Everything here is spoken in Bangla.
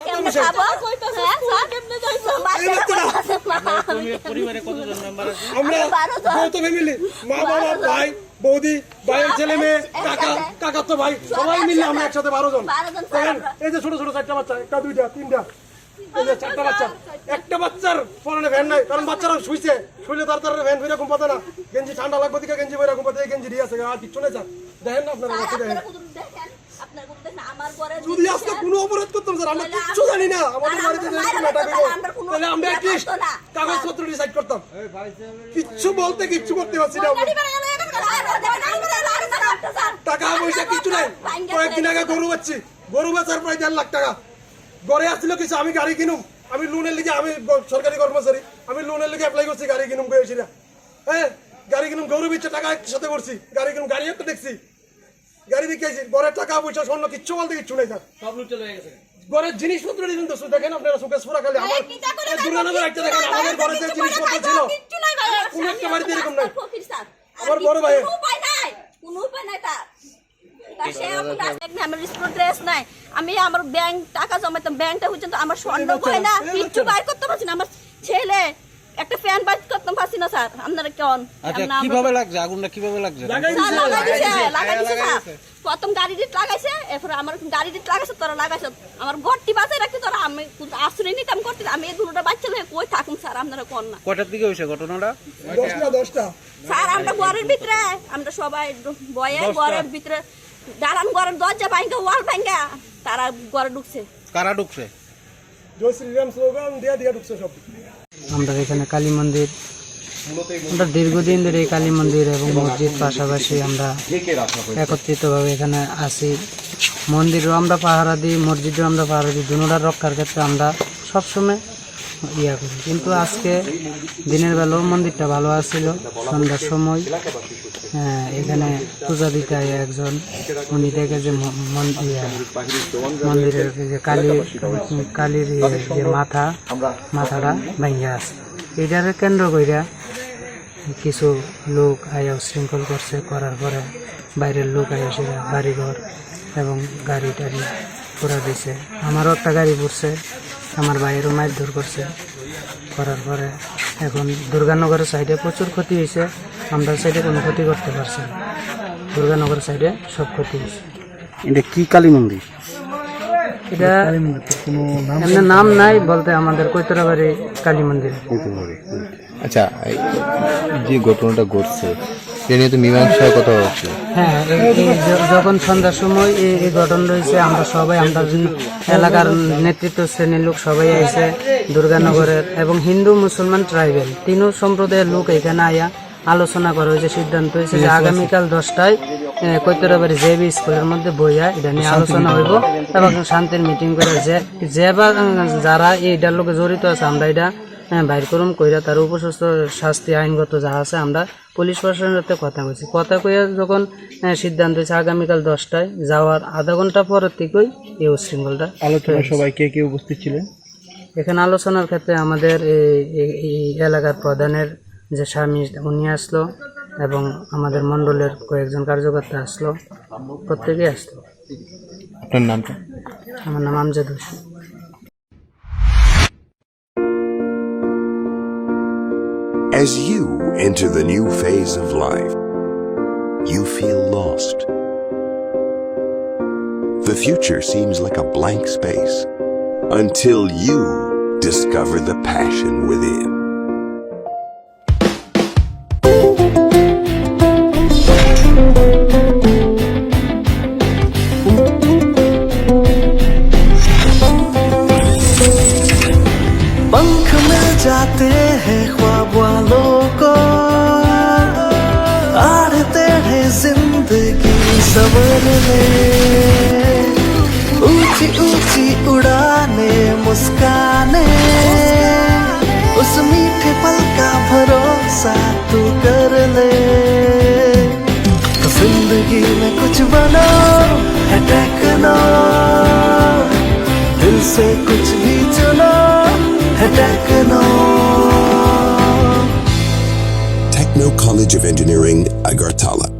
আমরা আমরা বারো জন। যৌথ ফ্যামিলি। মা বাবা ভাই বৌদি ভাইয়ের ছেলে মেয়ে কাকা কাকা তো ভাই সবাই মিলে আমরা একসাথে। বারো জন। এই যে ছোট ছোট চারটা বাচ্চা একটা দুইটা তিনটা এই যে চারটা বাচ্চা। একটা বাচ্চার পরনে ভ্যান নাই কারণ বাচ্চারা শুইছে। শুইলে তার তার ভ্যান পাতে না। গেঞ্জি ঠান্ডা লাগবে দিকে গেঞ্জি এরকম পাতে গেঞ্জি দিয়ে আছে আর কিচ্ছু নেই স্যার। দেখেন না আপনারা দেখেন? আপনারা কুদুর দেখেন, আপনারা কুদুর দেখেন, আমার ঘরে যদি আজকে কোনো অপরাধ করতাম স্যার আমরা কিচ্ছু জানি না। আমাদের বাড়িতে যদি নাটক বাচ্চা, হইতো, আমরা কোনো তাহলে আমরা অ্যাটলিস্ট করতো না। কাগজপত্র ডিসাইড করতাম। কিচ্ছু বলতে কিচ্ছু করতে পারছি না। টাকা পয়সা কিচ্ছু নাই। কয়েকদিন আগে গরু বাচ্ছি। গরু বাচ্চার প্রায় দেড় লাখ টাকা। গড়ে আসছিল কিছু আমি গাড়ি কিনুম। আমি লোনের লিগে আমি সরকারি কর্মচারী। আমি লোনের লিগে অ্যাপ্লাই করছি গাড়ি কিনুম না হ্যাঁ গাড়ি কিনুম গরু বিচ্ছে টাকা একসাথে করছি গাড়ি কিনুম গাড়ি একটা দেখছি। গাড়ি বিকেছি ঘরের টাকা পয়সা স্বর্ণ কিচ্ছু বলতে কিচ্ছু নেই স্যার। সব লুট চলে গেছে। ঘরের জিনিসপত্র কিন্তু শুধু দেখেন আপনারা সুকেশ পুরা খালি। আমার দুর্গানগর একটা দেখেন আমাদের ঘরে যে জিনিসপত্র ছিল কোনো একটা বাড়িতে এরকম নাই। আমার বড় ভাই। কোনো উপায় নাই তার। আমি আমার ব্যাংক টাকা জমাইতাম ব্যাংকটা পর্যন্ত আমার স্বর্ণ কিচ্ছু বাইর করতে পারছি না আমার ছেলে একটা ফ্যান বাইর করতে পারছি না স্যার। আপনারা কেমন? আচ্ছা কীভাবে লাগছে? আগুনটা কীভাবে লাগছে? লাগাই দিছে। লাগাই দিছে। দিছে। প্রথম গাড়ি ডিট লাগাইছে এরপরে আমার গাড়ি ডিট লাগাইছে তোরা লাগাইছে। আমার ঘরটি বাঁচাই রাখছি তোরা আমি আশ্রয় নিতাম করতে আমি এই দুটোটা বাচ্চা কই থাকুন স্যার? আপনারা কোন না? কয়টার দিকে হয়েছে ঘটনাটা? দশটা দশটা। স্যার আমরা ঘরের ভিতরে আমরা সবাই বয়ে ঘরের ভিতরে দাঁড়ান ঘরের দরজা ভাঙ্গা ওয়াল ভাঙ্গা তারা ঘরে ঢুকছে। কারা ঢুকছে? জয় শ্রীরাম স্লোগান দিয়া দিয়া ঢুকছে সব। আমরা এখানে কালী মন্দির। আমরা দীর্ঘদিন ধরে এই কালী মন্দির এবং মসজিদ পাশাপাশি আমরা একত্রিতভাবে এখানে আসি মন্দিরও আমরা পাহারা দিই, মসজিদও আমরা পাহারা দিই। দুনোটার রক্ষার ক্ষেত্রে আমরা সবসময় ইয়া করি। কিন্তু আজকে দিনের বেলাও মন্দিরটা ভালো আছিল সন্ধ্যার সময় আহ, এখানে পূজা দিতে একজন উনি দেখে যে মন্দিরের যে কালী কালীর ইয়ে যে মাথা মাথাটা ভাঙ্গা আছে। এটারে কেন্দ্র কইরা কিছু লোক আয়া শৃঙ্খল করছে করার পরে বাইরের লোক আয়া সেটা বাড়িঘর এবং গাড়ি টাড়ি পুরা দিছে। আমারও একটা গাড়ি পড়ছে আমার ভাইয়েরও মারধর করছে। করার পরে এখন দুর্গানগরের সাইডে প্রচুর ক্ষতি হয়েছে। আমরা সাইডে কোনো ক্ষতি করতে পারছি না। দুর্গানগর সাইডে সব ক্ষতি হয়েছে। এটা কি কালী মন্দির? এটা এমনি নাম নাই বলতে আমাদের কৈতরাবাড়ি কালী মন্দির। আচ্ছা এই যে ঘটনাটা ঘটছে এটা নিয়ে তো মীমাংসার কথা হচ্ছে? হ্যাঁ যখন সন্ধ্যার সময় এই ঘটনা রয়েছে, আমরা সবাই, আমরা এলাকার নেতৃত্ব শ্রেণির লোক সবাই আইছে দুর্গানগরের এবং হিন্দু মুসলমান ট্রাইবেল তিনও সম্প্রদায়ের লোক এখানে আয়া আলোচনা করা হয়েছে, সিদ্ধান্ত হয়েছে যে আগামীকাল দশটায় কৈতরাবাড়ি জেবি স্কুলের মধ্যে বইয়া এটা নিয়ে আলোচনা হইব এবং শান্তির মিটিং করে যে যে বা যারা এইটার লোকে জড়িত আছে, আমরা এটা হ্যাঁ বাইর করুম কইরা তার উপযুক্ত শাস্তি আইনগত যা আছে আমরা পুলিশ প্রশাসনের সাথে কথা কইছি কথা কইয়া যখন সিদ্ধান্ত হয়েছে আগামীকাল দশটায় যাওয়ার আধা ঘণ্টা পরের থেকেই এই উচ্ছৃঙ্খলটা আলোচনা সবাই কে কে উপস্থিত ছিলেন? এখানে আলোচনার ক্ষেত্রে আমাদের এই- এই এই এলাকার প্রধানের যে স্বামী উনি আসলো এবং আমাদের মণ্ডলের কয়েকজন কার্যকর্তা আসলো প্রত্যেকেই আসলো। আপনার নামটা? আমার নাম Amjad Hossain. As you enter the new phase of life, you feel lost. The future seems like a blank space until you discover the passion within. ज़िंदगी सवरने ऊँची ऊँची उड़ाने मुस्काने। उस मीठे पल का भरोसा तू कर ले। ज़िंदगी में कुछ बनो है टेक्नो दिल से कुछ भी चुनो है techno Techno College of Engineering, Agartala.